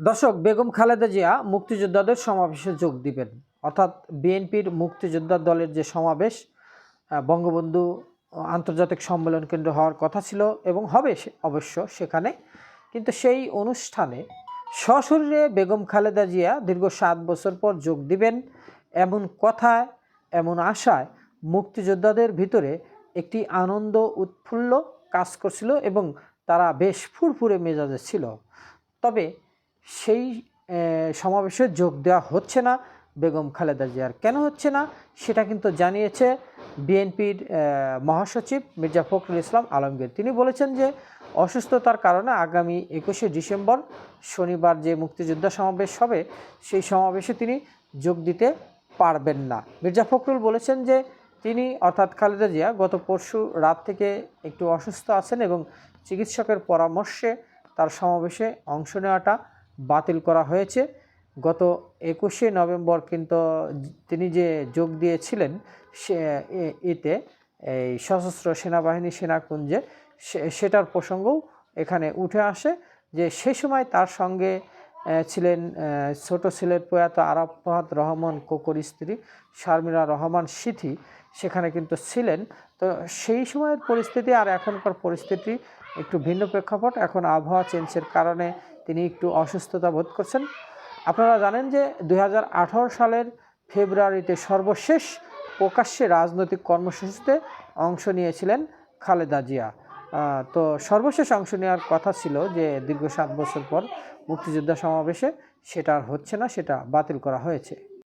দর্শক, বেগম খালেদা জিয়া মুক্তিযোদ্ধাদের সমাবেশে যোগ দিবেন। অর্থাৎ বিএনপির মুক্তিযোদ্ধা দলের যে সমাবেশ বঙ্গবন্ধু আন্তর্জাতিক সম্মেলন কেন্দ্র হওয়ার কথা ছিল এবং হবে অবশ্য সেখানে। কিন্তু সেই অনুষ্ঠানে সশরীরে বেগম খালেদা জিয়া দীর্ঘ সাত বছর পর যোগ দিবেন। এমন কথায়, এমন আশায় মুক্তিযোদ্ধাদের ভিতরে একটি আনন্দ উৎফুল্ল কাজ করছিল এবং তারা বেশ ফুরফুরে মেজাজে ছিল। তবে সেই সমাবেশে যোগ দেওয়া হচ্ছে না। বেগম খালেদা জিয়ার কেন হচ্ছে না, সেটা কিন্তু জানিয়েছে বিএনপির মহাসচিব মির্জা ফখরুল ইসলাম আলমগীর। তিনি বলেছেন যে অসুস্থতার কারণে আগামী একুশে ডিসেম্বর শনিবার যে মুক্তিযোদ্ধা সমাবেশ হবে, সেই সমাবেশে তিনি যোগ দিতে পারবেন না। মির্জা ফখরুল বলেছেন যে তিনি, অর্থাৎ খালেদা জিয়া, গত পরশু রাত থেকে একটু অসুস্থ আছেন এবং চিকিৎসকের পরামর্শে তার সমাবেশে অংশ নেওয়াটা বাতিল করা হয়েছে। গত একুশে নভেম্বর কিন্তু তিনি যে যোগ দিয়েছিলেন, সে এতে এই সশস্ত্র সেনাবাহিনী সেনাকুঞ্জে সেটার প্রসঙ্গও এখানে উঠে আসে যে সে সময় তার সঙ্গে ছিলেন ছোট ছেলের প্রয়াত আরাফাত রহমান কোকর স্ত্রী শারমিলা রহমান সিথি, সেখানে কিন্তু ছিলেন। তো সেই সময়ের পরিস্থিতি আর এখনকার পরিস্থিতি একটু ভিন্ন প্রেক্ষাপট। এখন আবহাওয়া চেঞ্জের কারণে তিনি একটু অসুস্থতা বোধ করছেন। আপনারা জানেন যে দু হাজার আঠারো সালের ফেব্রুয়ারিতে সর্বশেষ প্রকাশ্যে রাজনৈতিক কর্মসূচিতে অংশ নিয়েছিলেন খালেদা জিয়া। তো সর্বশেষ অংশ নেওয়ার কথা ছিল যে দীর্ঘ সাত বছর পর মুক্তিযোদ্ধা সমাবেশে সেটা আর হচ্ছে না, সেটা বাতিল করা হয়েছে।